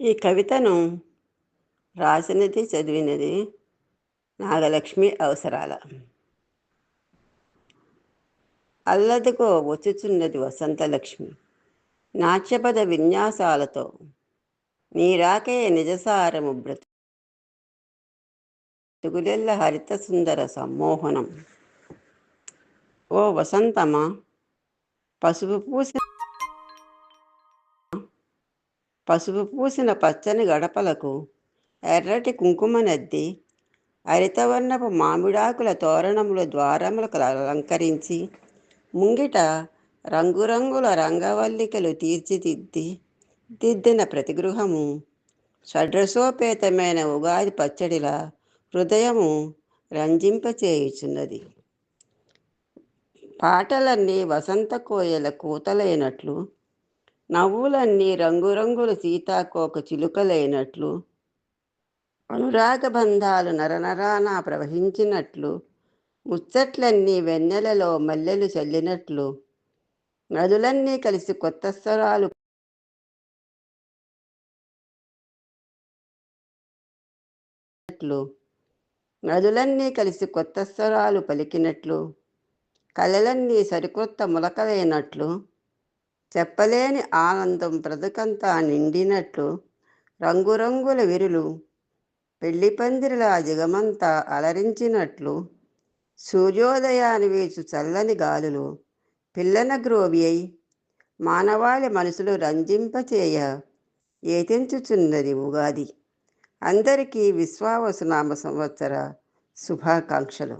ఈ కవితను రాసినది చదివినది నాగలక్ష్మి అవసరాల. అల్లదికో వచ్చుచున్నది వసంతలక్ష్మి. నాట్యపద విన్యాసాలతో నీరాకే నిజసారము బ్రతుకులెల్ల హరిత సుందర సమ్మోహనం. ఓ వసంతమా పసుపు పూసిన పసుపు పూసిన పచ్చని గడపలకు ఎర్రటి కుంకుమ నద్ది హరితవర్ణపు మామిడాకుల తోరణముల ద్వారములకు అలంకరించి ముంగిట రంగురంగుల రంగవల్లికలు తీర్చిదిద్ది దిద్దిన ప్రతి గృహము షడ్రసోపేతమైన ఉగాది పచ్చడిలా హృదయము రంజింపచేయుచున్నది. పాటలన్నీ వసంత కోయల కూతలైనట్లు నవ్వులన్నీ రంగురంగుల సీతాకోక చిలుకలైనట్లు అనురాగ బంధాలు నరనరాన ప్రవహించినట్లు ముచ్చట్లన్నీ వెన్నెలలో మల్లెలు చల్లినట్లు నదులన్నీ కలిసి కొత్త స్వరాలు నదులన్నీ కలిసి కొత్త స్వరాలు పలికినట్లు కళలన్నీ సరికొత్త ములకలైనట్లు చెప్పలేని ఆనందం బ్రతుకంతా నిండినట్లు రంగురంగుల విరులు పెళ్ళి పందిరిలా జిగమంతా అలరించినట్లు సూర్యోదయాన్ని వేచు చల్లని గాలులు పిల్లన గ్రోవి అయి మానవాళి మనసులు రంజింపచేయ ఏతించుచున్నది ఉగాది. అందరికీ విశ్వావసునామ సంవత్సర శుభాకాంక్షలు.